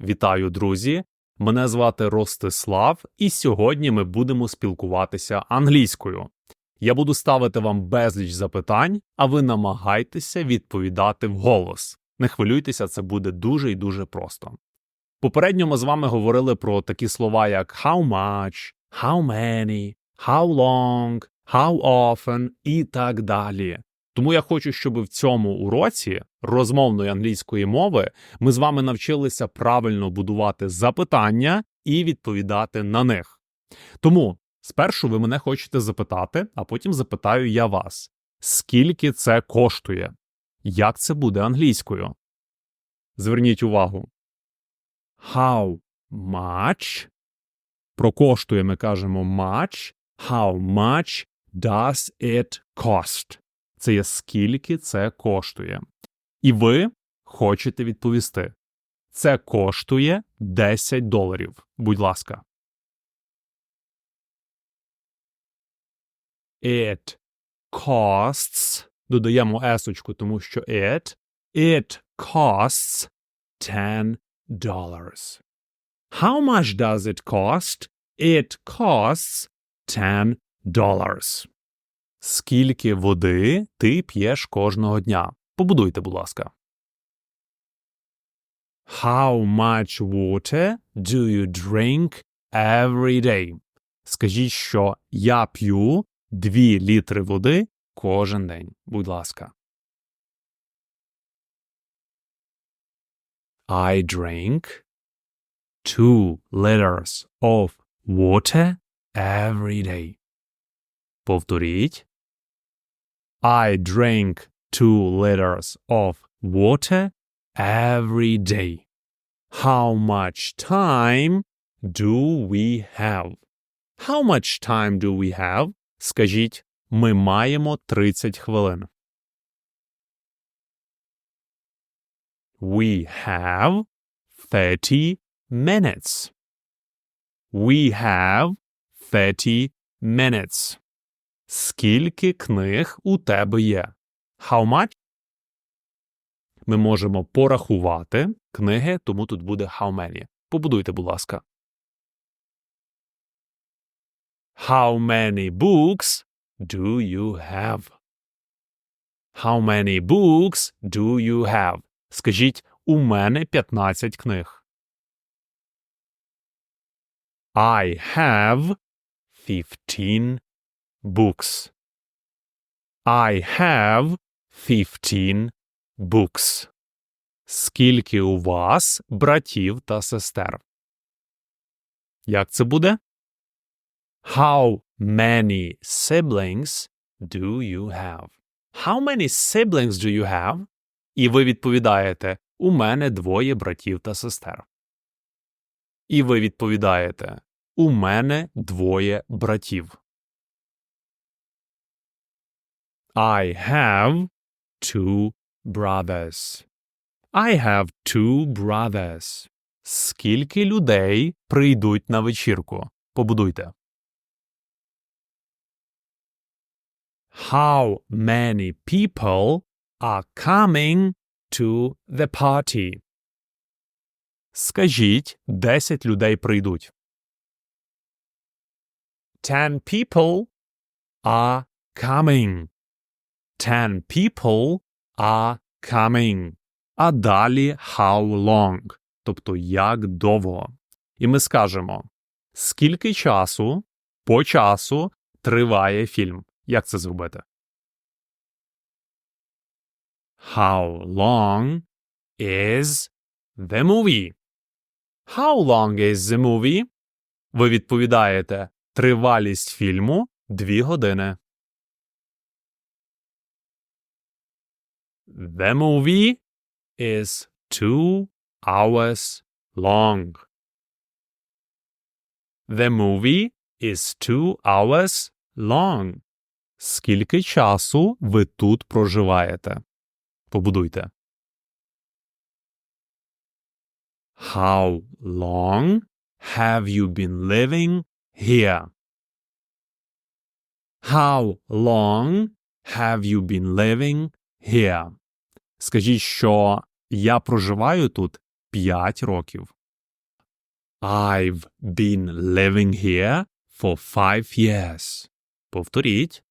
Вітаю, друзі! Мене звати Ростислав, і сьогодні ми будемо спілкуватися англійською. Я буду ставити вам безліч запитань, а ви намагайтеся відповідати вголос. Не хвилюйтеся, це буде дуже і дуже просто. Попередньо ми з вами говорили про такі слова, як how much, how many, how long, how often і так далі. Тому я хочу, щоб в цьому уроці розмовної англійської мови ми з вами навчилися правильно будувати запитання і відповідати на них. Тому спершу ви мене хочете запитати, а потім запитаю я вас, скільки це коштує? Як це буде англійською? Зверніть увагу. How much? Про коштує ми кажемо much. How much does it cost? Це є скільки це коштує. І ви хочете відповісти. Це коштує 10 доларів. Будь ласка. It costs. Додаємо есочку, тому що it. It costs 10 dollars. How much does it cost? It costs 10 dollars. Скільки води ти п'єш кожного дня? Побудуйте, будь ласка. How much water do you drink every day? Скажіть, що я п'ю 2 літри води кожен день. Будь ласка. I drink 2 liters of water every day. Повторіть. I drink two liters of water every day. How much time do we have? How much time do we have? Скажіть, ми маємо 30 хвилин. We have 30 minutes. We have 30 minutes. Скільки книг у тебе є? How much? Ми можемо порахувати книги, тому тут буде how many. Побудуйте, будь ласка. How many books do you have? How many books do you have? Скажіть, у мене 15 книг. I have 15 books. I have 15 books. Скільки у вас братів та сестер? Як це буде? How many siblings do you have? How many siblings do you have? І ви відповідаєте У мене двоє братів та сестер. І ви відповідаєте У мене двоє братів. I have two brothers. I have two brothers. Скільки людей прийдуть на вечірку? Побудуйте. How many people are coming to the party? Скажіть, 10 людей прийдуть. Ten people are coming. Ten people are coming. А далі how long, тобто як довго. І ми скажемо, скільки часу по часу триває фільм. Як це зробити? How long is the movie? How long is the movie? Ви відповідаєте тривалість фільму 2 години. The movie is two hours long. The movie is two hours long. Скільки часу ви тут проживаєте? Побудуйте. How long have you been living here? How long have you been living here? Скажіть, що я проживаю тут 5 років. I've been living here for five years. Повторіть.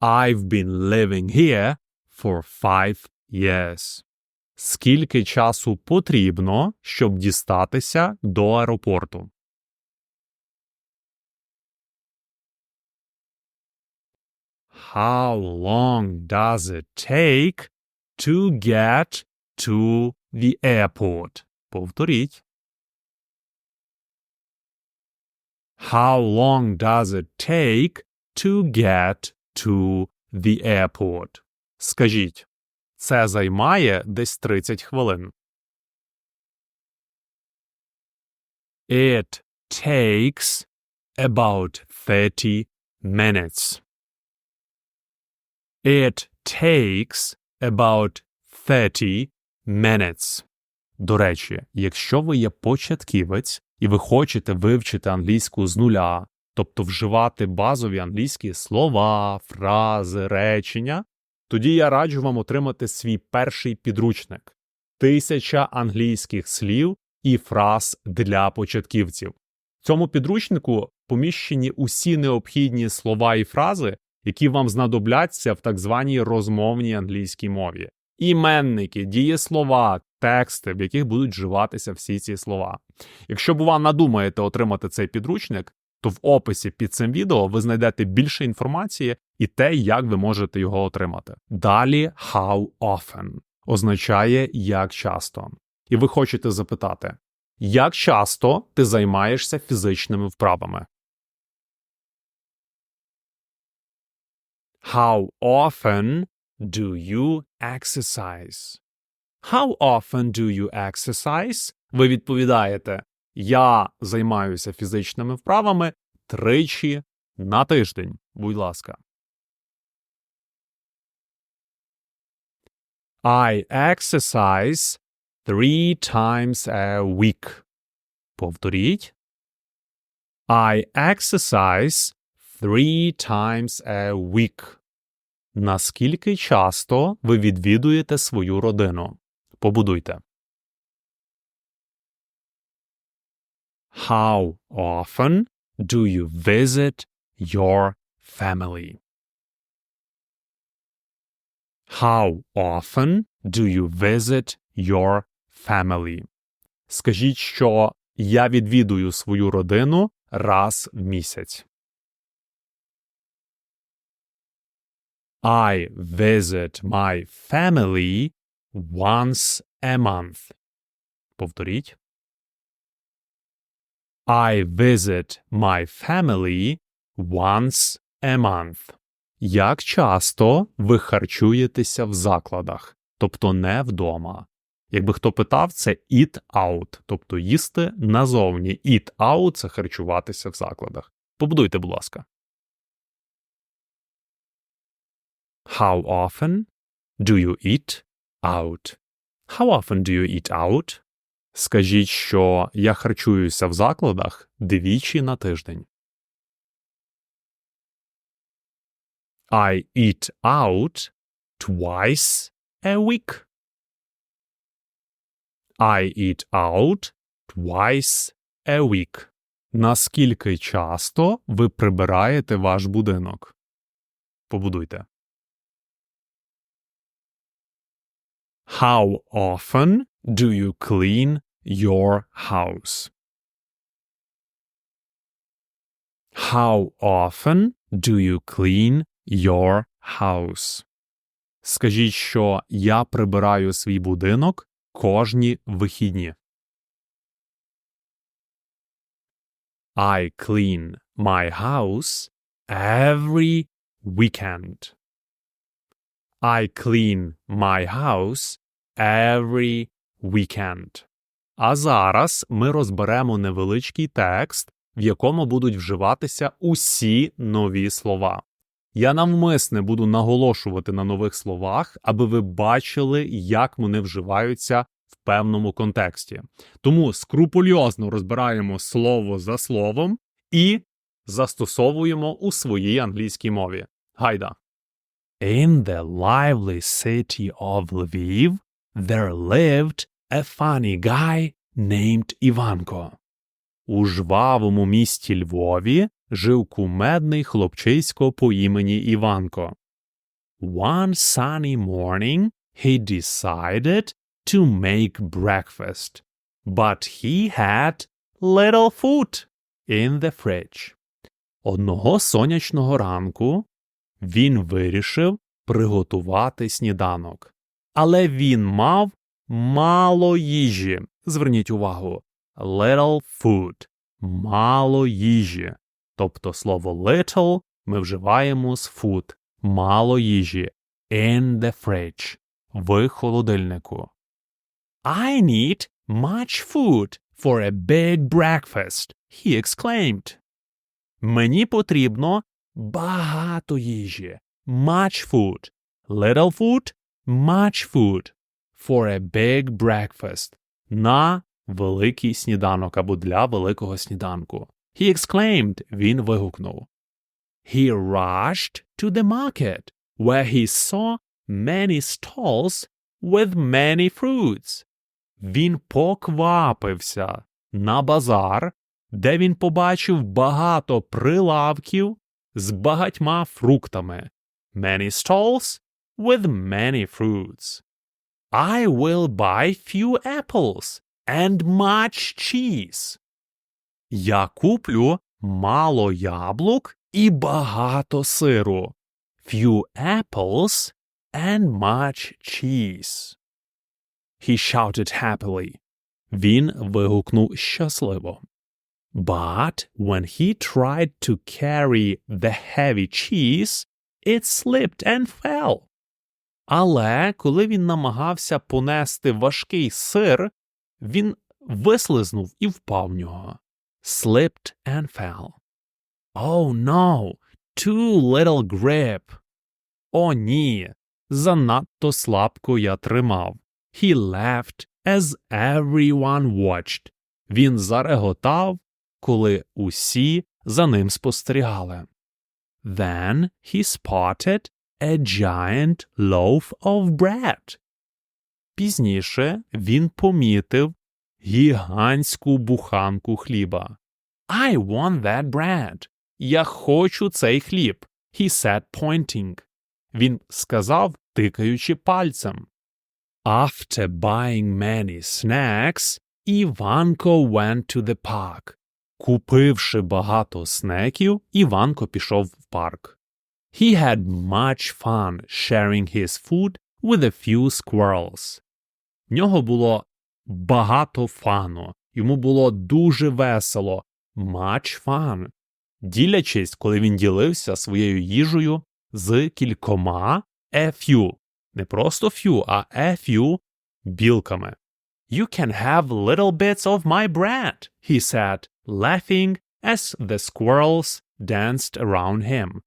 I've been living here for five years. Скільки часу потрібно, щоб дістатися до аеропорту? How long does it take to get to the airport? Повторіть. How long does it take to get to the airport? Скажіть. Це займає десь 30 хвилин. It takes about 30 minutes. It takes about 30 minutes. До речі, якщо ви є початківець і ви хочете вивчити англійську з нуля, тобто вживати базові англійські слова, фрази, речення, тоді я раджу вам отримати свій перший підручник Тисяча англійських слів і фраз для початківців. В цьому підручнику поміщені усі необхідні слова і фрази, які вам знадобляться в так званій розмовній англійській мові. Іменники, дієслова, тексти, в яких будуть вживатися всі ці слова. Якщо бува надумаєте отримати цей підручник, то в описі під цим відео ви знайдете більше інформації і те, як ви можете його отримати. Далі how often означає як часто. І ви хочете запитати, як часто ти займаєшся фізичними вправами? How often do you exercise? How often do you exercise? Ви відповідаєте Я займаюся фізичними вправами тричі на тиждень. Будь ласка. I exercise three times a week. Повторіть. I exercise three times a week. Наскільки часто ви відвідуєте свою родину? Побудуйте. How often do you visit your family? How often do you visit your family? Скажіть, що я відвідую свою родину раз в місяць. I visit my family once a month. Повторіть. I visit my family once a month. Як часто ви харчуєтеся в закладах, тобто не вдома? Якби хто питав, це eat out, тобто їсти назовні. Eat out – це харчуватися в закладах. Побудуйте, будь ласка. How often do you eat out? How often do you eat out? Скажіть, що я харчуюся в закладах двічі на тиждень. I eat out twice a week. I eat out twice a week. Наскільки часто ви прибираєте ваш будинок? Побудуйте. How often do you clean your house? How often do you clean your house? Скажіть, що я прибираю свій будинок кожні вихідні. I clean my house every weekend. I clean my house every weekend. А зараз ми розберемо невеличкий текст, в якому будуть вживатися усі нові слова. Я навмисне буду наголошувати на нових словах, аби ви бачили, як вони вживаються в певному контексті. Тому скрупульозно розбираємо слово за словом і застосовуємо у своїй англійській мові. Гайда! In the lively city of Lviv, there lived a funny guy named Іванко. У жвавому місті Львові жив кумедний хлопчисько по імені Іванко. One sunny morning he decided to make breakfast, but he had little food in the fridge. Одного сонячного ранку він вирішив приготувати сніданок. Але він мав мало їжі. Зверніть увагу. Little food. Мало їжі. Тобто слово little ми вживаємо з food. Мало їжі. In the fridge. В холодильнику. I need much food for a big breakfast, he exclaimed. Мені потрібно багато їжі. Much food. Little food, much food. For a big breakfast. На великий сніданок або для великого сніданку. He exclaimed. Він вигукнув. He rushed to the market, where he saw many stalls with many fruits. Він поквапився на базар, де він побачив багато прилавків з багатьма фруктами. Many stalls with many fruits. I will buy few apples and much cheese. Я куплю мало яблук і багато сиру. Few apples and much cheese. He shouted happily. Він вигукнув щасливо. But when he tried to carry the heavy cheese, it slipped and fell. Але коли він намагався понести важкий сир, він вислизнув і впав в нього. Slipped and fell. Oh no, too little grip. О ні, занадто слабко я тримав. He laughed as everyone watched. Він зареготав, коли усі за ним спостерігали. Then he spotted a giant loaf of bread. Пізніше він помітив гігантську буханку хліба. I want that bread. Я хочу цей хліб. He said pointing. Він сказав, тикаючи пальцем. After buying many snacks, Іванко went to the park. Купивши багато снеків, Іванко пішов в парк. He had much fun sharing his food with a few squirrels. В нього було багато фану. Йому було дуже весело. Much fun. Ділячись, коли він ділився своєю їжею з кількома a few. Не просто few, а a few білками. You can have little bits of my bread, he said, laughing as the squirrels danced around him.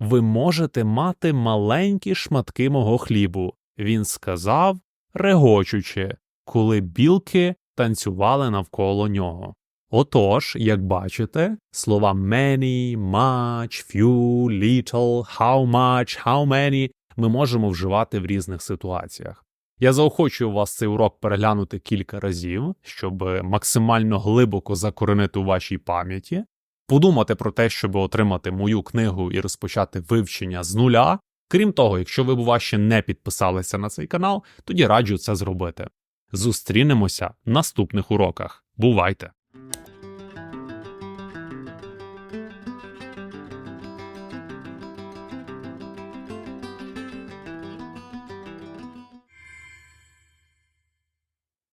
Ви можете мати маленькі шматки мого хлібу, він сказав, регочучи, коли білки танцювали навколо нього. Отож, як бачите, слова many, much, few, little, how much, how many ми можемо вживати в різних ситуаціях. Я заохочую вас цей урок переглянути кілька разів, щоб максимально глибоко закоренити у вашій пам'яті, подумати про те, щоб отримати мою книгу і розпочати вивчення з нуля. Крім того, якщо ви, бува, ще не підписалися на цей канал, тоді раджу це зробити. Зустрінемося в наступних уроках. Бувайте!